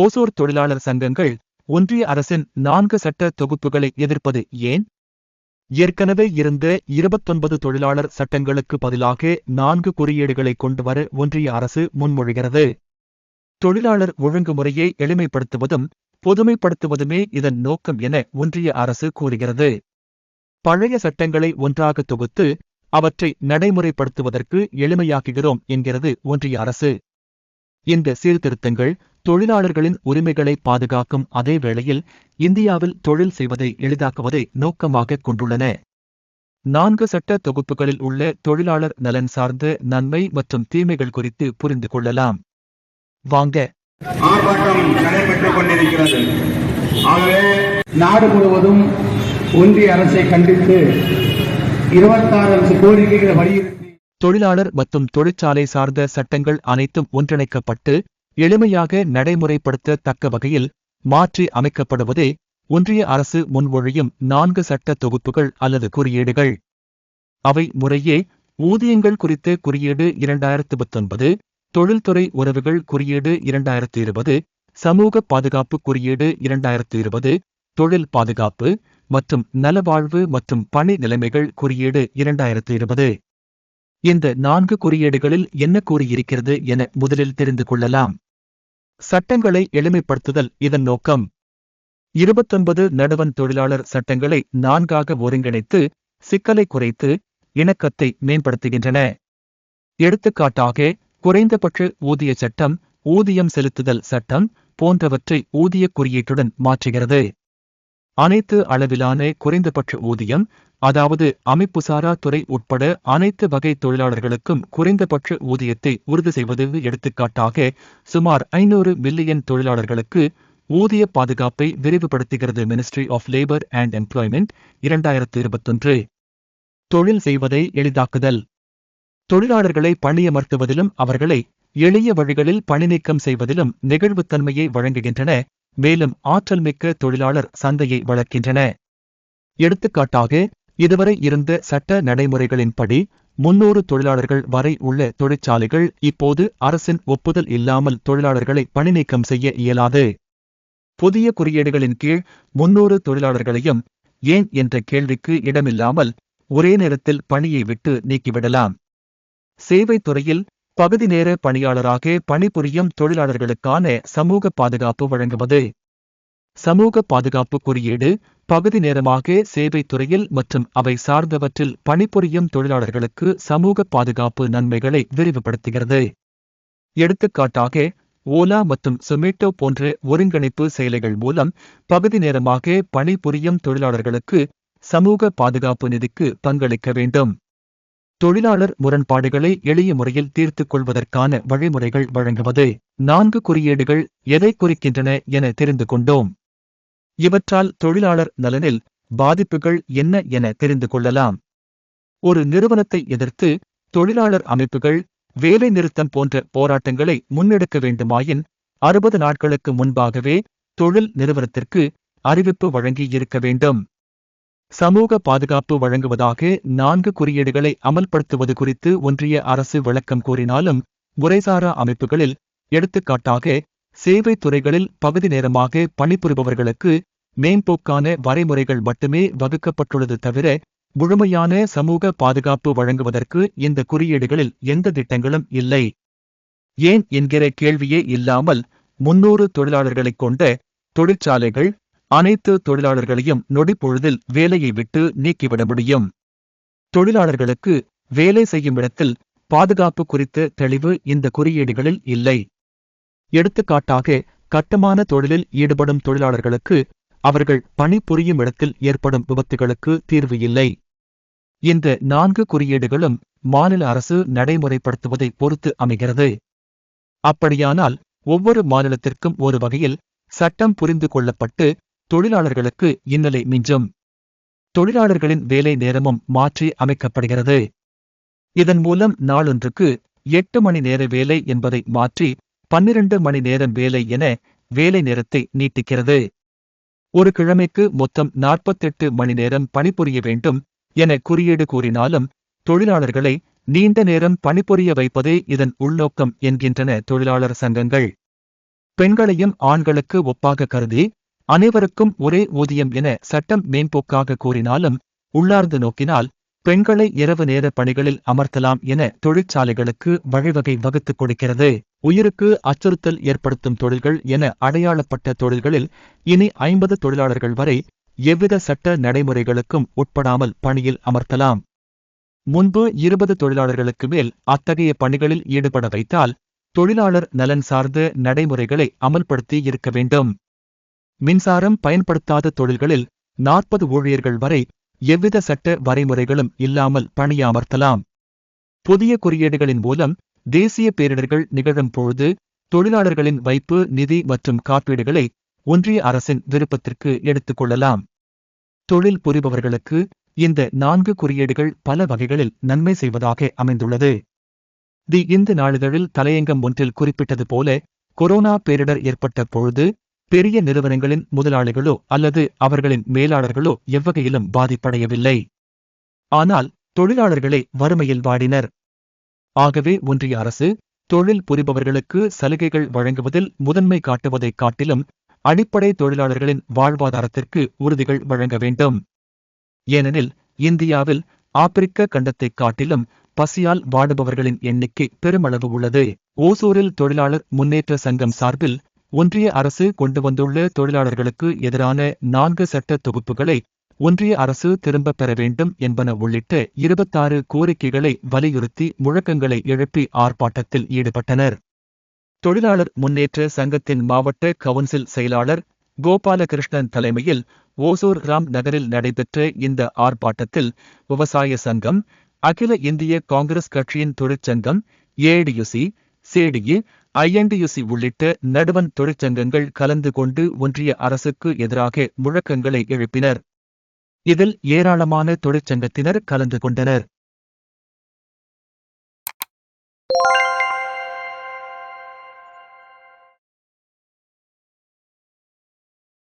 ஓசூர் தொழிலாளர் சங்கங்கள் ஒன்றிய அரசின் நான்கு சட்ட தொகுப்புகளை எதிர்ப்பது ஏன்? ஏற்கனவே இருந்த இருபத்தொன்பது தொழிலாளர் சட்டங்களுக்கு பதிலாக நான்கு குறியீடுகளை கொண்டு வர ஒன்றிய அரசு முன்மொழிகிறது. தொழிலாளர் ஒழுங்குமுறையை எளிமைப்படுத்துவதும் பொதுமைப்படுத்துவதுமே இதன் நோக்கம் என ஒன்றிய அரசு கூறுகிறது. பழைய சட்டங்களை ஒன்றாக தொகுத்து அவற்றை நடைமுறைப்படுத்துவதற்கு எளிமையாக்குகிறோம் என்கிறது ஒன்றிய அரசு. இந்த சீர்திருத்தங்கள் தொழிலாளர்களின் உரிமைகளை பாதுகாக்கும் அதே வேளையில் இந்தியாவில் தொழில் செய்வதை எளிதாக்குவதை நோக்கமாக கொண்டுள்ளன. நான்கு சட்ட தொகுப்புகளில் உள்ள தொழிலாளர் நலன் சார்ந்த நன்மை மற்றும் தீமைகள் குறித்து புரிந்து கொள்ளலாம். வாங்க. ஆர்ப்பாட்டம் நடைபெற்றுக் கொண்டிருக்கிறது. ஆகவே நாடு முழுவதும் ஒன்றிய அரசை கண்டித்து இருபத்தாறு கோரிக்கைகளை வலியுறுத்தி தொழிலாளர் மற்றும் தொழிற்சாலை சார்ந்த சட்டங்கள் அனைத்தும் ஒன்றிணைக்கப்பட்டு எளிமையாக நடைமுறைப்படுத்த தக்க வகையில் மாற்றி அமைக்கப்படுவதே ஒன்றிய அரசு முன்மொழியும் நான்கு சட்ட தொகுப்புகள் அல்லது குறியீடுகள். அவை முறையே ஊதியங்கள் குறித்த குறியீடு இரண்டாயிரத்து பத்தொன்பது தொழில்துறை உறவுகள் குறியீடு இரண்டாயிரத்து இருபது சமூக பாதுகாப்பு குறியீடு இரண்டாயிரத்து இருபது தொழில் பாதுகாப்பு மற்றும் நலவாழ்வு மற்றும் பணி நிலைமைகள் குறியீடு இரண்டாயிரத்து இருபது. இந்த நான்கு குறியீடுகளில் என்ன கூறியிருக்கிறது என முதலில் தெரிந்து கொள்ளலாம். சட்டங்களை எளிமைப்படுத்துதல் இதன் நோக்கம். இருபத்தொன்பது நடுவன் தொழிலாளர் சட்டங்களை நான்காக ஒருங்கிணைத்து சிக்கலை குறைத்து இணக்கத்தை மேம்படுத்துகின்றன. எடுத்துக்காட்டாக குறைந்தபட்ச ஊதிய சட்டம் ஊதியம் செலுத்துதல் சட்டம் போன்றவற்றை ஊதிய குறியீட்டுடன் மாற்றுகிறது. அனைத்து அளவிலான குறைந்தபட்ச ஊதியம் அதாவது அமைப்புசாரா துறை உட்பட அனைத்து வகை தொழிலாளர்களுக்கும் குறைந்தபட்ச ஊதியத்தை உறுதி செய்வது எடுத்துக்காட்டாக சுமார் ஐநூறு மில்லியன் தொழிலாளர்களுக்கு ஊதிய பாதுகாப்பை விரிவுபடுத்துகிறது ministry of labour and employment இரண்டாயிரத்து இருபத்தொன்று. தொழில் செய்வதை எளிதாக்குதல். தொழிலாளர்களை பணியமர்த்துவதிலும் அவர்களை எளிய வழிகளில் பணிநீக்கம் செய்வதிலும் நெகிழ்வுத்தன்மையை வழங்குகின்றன. மேலும் ஆற்றல் மிக்க தொழிலாளர் சந்தையை வளர்க்கின்றன. எடுத்துக்காட்டாக இதுவரை இருந்த சட்ட நடைமுறைகளின்படி முன்னூறு தொழிலாளர்கள் வரை உள்ள தொழிற்சாலைகள் இப்போது அரசின் ஒப்புதல் இல்லாமல் தொழிலாளர்களை பணிநீக்கம் செய்ய இயலாது. புதிய குறியீடுகளின் கீழ் முன்னூறு தொழிலாளர்களையும் ஏன் என்ற கேள்விக்கு இடமில்லாமல் ஒரே நேரத்தில் பணியை விட்டு நீக்கிவிடலாம். சேவை துறையில் பகுதி நேர பணியாளராக பணிபுரியும் தொழிலாளர்களுக்கான சமூக பாதுகாப்பு வழங்குவது. சமூக பாதுகாப்பு குறியீடு பகுதி நேரமாக சேவைத் துறையில் மற்றும் அவை சார்ந்தவற்றில் பணிபுரியும் தொழிலாளர்களுக்கு சமூக பாதுகாப்பு நன்மைகளை விரிவுபடுத்துகிறது. எடுத்துக்காட்டாக ஓலா மற்றும் சொமேட்டோ போன்ற ஒருங்கிணைப்பு செயலிகள் மூலம் பகுதி நேரமாக பணிபுரியும் தொழிலாளர்களுக்கு சமூக பாதுகாப்பு நிதிக்கு பங்களிக்க வேண்டும். தொழிலாளர் முரண்பாடுகளை எளிய முறையில் தீர்த்துக் கொள்வதற்கான வழிமுறைகள் வழங்குவது. நான்கு குறியீடுகள் எதை குறிக்கின்றன என தெரிந்து கொண்டோம். இவற்றால் தொழிலாளர் நலனில் பாதிப்புகள் என்ன என தெரிந்து கொள்ளலாம். ஒரு நிறுவனத்தை எதிர்த்து தொழிலாளர் அமைப்புகள் வேலை நிறுத்தம் போன்ற போராட்டங்களை முன்னெடுக்க வேண்டுமாயின் அறுபது நாட்களுக்கு முன்பாகவே தொழில் நிறுவனத்திற்கு அறிவிப்பு வழங்கி இருக்க வேண்டும். சமூக பாதுகாப்பு வழங்குவதாக நான்கு குறியீடுகளை அமல்படுத்துவது குறித்து ஒன்றிய அரசு விளக்கம் கூறினாலும் முறைசாரா அமைப்புகளில் எடுத்துக்காட்டாக சேவை துறைகளில் பகுதி நேரமாக பணிபுரிபவர்களுக்கு மேம்போக்கான வரைமுறைகள் மட்டுமே வகுக்கப்பட்டுள்ளது தவிர முழுமையான சமூக பாதுகாப்பு வழங்குவதற்கு இந்த குறியீடுகளில் எந்த திட்டங்களும் இல்லை. ஏன் என்கிற கேள்வியே இல்லாமல் முன்னூறு தொழிலாளர்களைக் கொண்ட தொழிற்சாலைகள் அனைத்து தொழிலாளர்களையும் நொடிப்பொழுதில் வேலையை விட்டு நீக்கிவிட முடியும். தொழிலாளர்களுக்கு வேலை செய்யும் இடத்தில் பாதுகாப்பு குறித்த தெளிவு இந்த குறியீடுகளில் இல்லை. எடுத்துக்காட்டாக கட்டுமான தொழிலில் ஈடுபடும் தொழிலாளர்களுக்கு அவர்கள் பணிபுரியும் இடத்தில் ஏற்படும் விபத்துகளுக்கு தீர்வு இல்லை. இந்த நான்கு குறியீடுகளும் மாநில அரசு நடைமுறைப்படுத்துவதை பொறுத்து அமைகிறது. அப்படியானால் ஒவ்வொரு மாநிலத்திற்கும் ஒரு வகையில் சட்டம் புரிந்து கொள்ளப்பட்டு தொழிலாளர்களுக்கு இன்னலை மிஞ்சும். தொழிலாளர்களின் வேலை நேரமும் மாற்றி அமைக்கப்படுகிறது. இதன் மூலம் நாளொன்றுக்கு எட்டு மணி நேர வேலை என்பதை மாற்றி பன்னிரண்டு மணி நேரம் வேலை என வேலை நேரத்தை நீட்டிக்கிறது. ஒரு கிழமைக்கு மொத்தம் நாற்பத்தெட்டு மணி நேரம் பணிபுரிய வேண்டும் என குறியீடு கூறினாலும் தொழிலாளர்களை நீண்ட நேரம் பணிபுரிய வைப்பதே இதன் உள்நோக்கம் என்கின்றன தொழிலாளர் சங்கங்கள். பெண்களையும் ஆண்களுக்கு ஒப்பாக கருதி அனைவருக்கும் ஒரே ஊதியம் என சட்டம் மேம்போக்காக கூறினாலும் உள்ளார்ந்து நோக்கினால் பெண்களை இரவு நேர பணிகளில் அமர்த்தலாம் என தொழிற்சாலைகளுக்கு வழிவகை வகுத்துக் கொடுக்கிறது. உயிருக்கு அச்சுறுத்தல் ஏற்படுத்தும் தொழில்கள் என அடையாளப்பட்ட தொழில்களில் இனி ஐம்பது தொழிலாளர்கள் வரை எவ்வித சட்ட நடைமுறைகளுக்கும் உட்படாமல் பணியில் அமர்த்தலாம். முன்பு இருபது தொழிலாளர்களுக்கு மேல் அத்தகைய பணிகளில் ஈடுபட வைத்தால் தொழிலாளர் நலன் சார்ந்த நடைமுறைகளை அமல்படுத்தி இருக்க வேண்டும். மின்சாரம் பயன்படுத்தாத தொழில்களில் நாற்பது ஊழியர்கள் வரை எவ்வித சட்ட வரைமுறைகளும் இல்லாமல் பணியமர்த்தலாம். புதிய குறியீடுகளின் மூலம் தேசிய பேரிடர்கள் நிகழும் பொழுது தொழிலாளர்களின் வைப்பு நிதி மற்றும் காப்பீடுகளை ஒன்றிய அரசின் விருப்பத்திற்கு எடுத்துக் கொள்ளலாம். தொழில் புரிபவர்களுக்கு இந்த நான்கு குறியீடுகள் பல வகைகளில் நன்மை செய்வதாக அமைந்துள்ளது. தி இந்து நாளிதழில் தலையங்கம் ஒன்றில் குறிப்பிட்டது போல கொரோனா பேரிடர் ஏற்பட்ட பொழுது பெரிய நிறுவனங்களின் முதலாளிகளோ அல்லது அவர்களின் மேலாளர்களோ எவ்வகையிலும் பாதிப்படையவில்லை. ஆனால் தொழிலாளர்களே வறுமையில் வாடினர். ஆகவே ஒன்றிய அரசு தொழில் புரிபவர்களுக்கு சலுகைகள் வழங்குவதில் முதன்மை காட்டுவதைக் காட்டிலும் அடிப்படை தொழிலாளர்களின் வாழ்வாதாரத்திற்கு உறுதிகள் வழங்க வேண்டும். ஏனெனில் இந்தியாவில் ஆப்பிரிக்க கண்டத்தைக் காட்டிலும் பசியால் வாடுபவர்களின் எண்ணிக்கை பெருமளவு உள்ளது. ஓசூரில் தொழிலாளர் முன்னேற்ற சங்கம் சார்பில் ஒன்றிய அரசு கொண்டு வந்துள்ள தொழிலாளர்களுக்கு எதிரான நான்கு சட்ட தொகுப்புகளை ஒன்றிய அரசு திரும்பப் பெற வேண்டும் என்பன உள்ளிட்ட இருபத்தாறு கோரிக்கைகளை வலியுறுத்தி முழக்கங்களை எழுப்பி ஆர்ப்பாட்டத்தில் ஈடுபட்டனர். தொழிலாளர் முன்னேற்ற சங்கத்தின் மாவட்ட கவுன்சில் செயலாளர் கோபாலகிருஷ்ணன் தலைமையில் ஓசூர் ராம் நகரில் நடைபெற்ற இந்த ஆர்ப்பாட்டத்தில் விவசாய சங்கம் அகில இந்திய காங்கிரஸ் கட்சியின் தொழிற்சங்கம் ஏடியுசி சேடியு ஐஎன்டியுசி உள்ளிட்ட நடுவன் தொழிற்சங்கங்கள் கலந்து கொண்டு ஒன்றிய அரசுக்கு எதிராக முழக்கங்களை எழுப்பினர். இதில் ஏராளமான தொழிற்சங்கத்தினர் கலந்து கொண்டனர்.